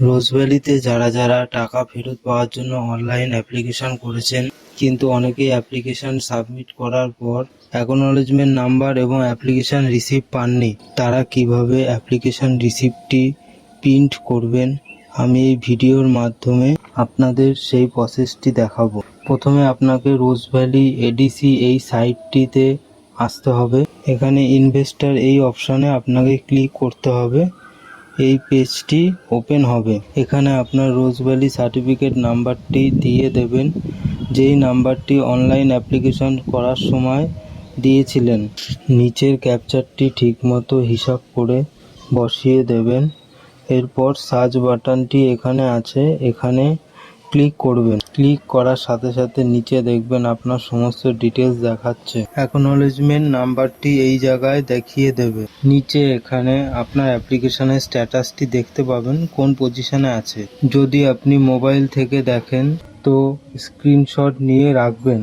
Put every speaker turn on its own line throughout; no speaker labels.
রোজভ্যালিতে যারা যারা টাকা ফেরত পাওয়ার জন্য অনলাইন অ্যাপ্লিকেশন করেছেন, কিন্তু অনেকেই অ্যাপ্লিকেশন সাবমিট করার পর অ্যাকনোলেজমেন্ট নাম্বার এবং অ্যাপ্লিকেশন রিসিভ পাননি। তারা কীভাবে অ্যাপ্লিকেশন রিসিপ্টটি প্রিন্ট করবেন, আমি এই ভিডিওর মাধ্যমে আপনাদের সেই প্রসেসটি দেখাবো। প্রথমে আপনাকে রোজভ্যালি এডিসি এই সাইটটিতে আসতে হবে। এখানে ইনভেস্টার এই অপশানে আপনাকে ক্লিক করতে হবে। এই পেজটি ওপেন হবে। এখানে আপনার রোজভ্যালি সার্টিফিকেট নাম্বারটি দিয়ে দেবেন। যেই নাম্বারটি অনলাইন অ্যাপ্লিকেশন করার সময় দিয়েছিলেন, নিচের ক্যাপচারটি ঠিকমতো হিসাব করে বসিয়ে দেবেন। এরপর সার্চ বাটনটি এখানে আছে। এখানে ক্লিক করবেন। ক্লিক করার সাথে সাথে নিচে দেখবেন আপনার সমস্ত ডিটেলস দেখাচ্ছে। অ্যাকনোলেজমেন্ট নাম্বারটি এই জায়গায় দেখিয়ে দেবে। নিচে এখানে আপনার অ্যাপ্লিকেশনের স্ট্যাটাসটি দেখতে পাবেন, কোন পজিশনে আছে। যদি আপনি মোবাইল থেকে দেখেন, তো স্ক্রিনশট নিয়ে রাখবেন।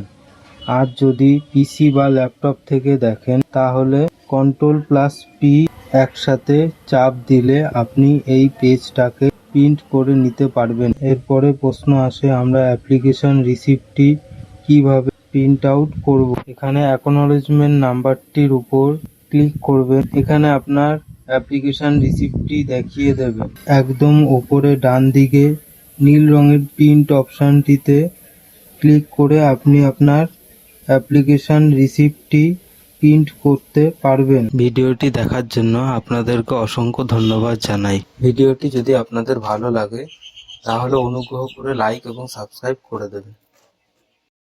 আর যদি পিসি বা ল্যাপটপ থেকে দেখেন, তাহলে কন্ট্রোল প্লাস পি একসাথে চাপ দিলে আপনি এই পেজটাকে প্রিন্ট করে নিতে পারবেন। এরপরে প্রশ্ন আসে, আমরা অ্যাপ্লিকেশন রিসিপ্টটি কীভাবে প্রিন্ট আউট করব? এখানে অ্যাকনোলেজমেন্ট নাম্বারটির উপর ক্লিক করবেন। এখানে আপনার অ্যাপ্লিকেশন রিসিপ্টটি দেখিয়ে দেবে একদম উপরে ডান দিকে নীল রঙের প্রিন্ট অপশনটিতে ক্লিক করে আপনি আপনার অ্যাপ্লিকেশন রিসিপ্টটি প্রিন্ট করতে পারবেন। ভিডিওটি দেখার জন্য আপনাদেরকে অসংখ্য ধন্যবাদ জানাই। ভিডিওটি যদি আপনাদের ভালো লাগে, তাহলে অনুগ্রহ করে লাইক এবং সাবস্ক্রাইব করে দেবেন।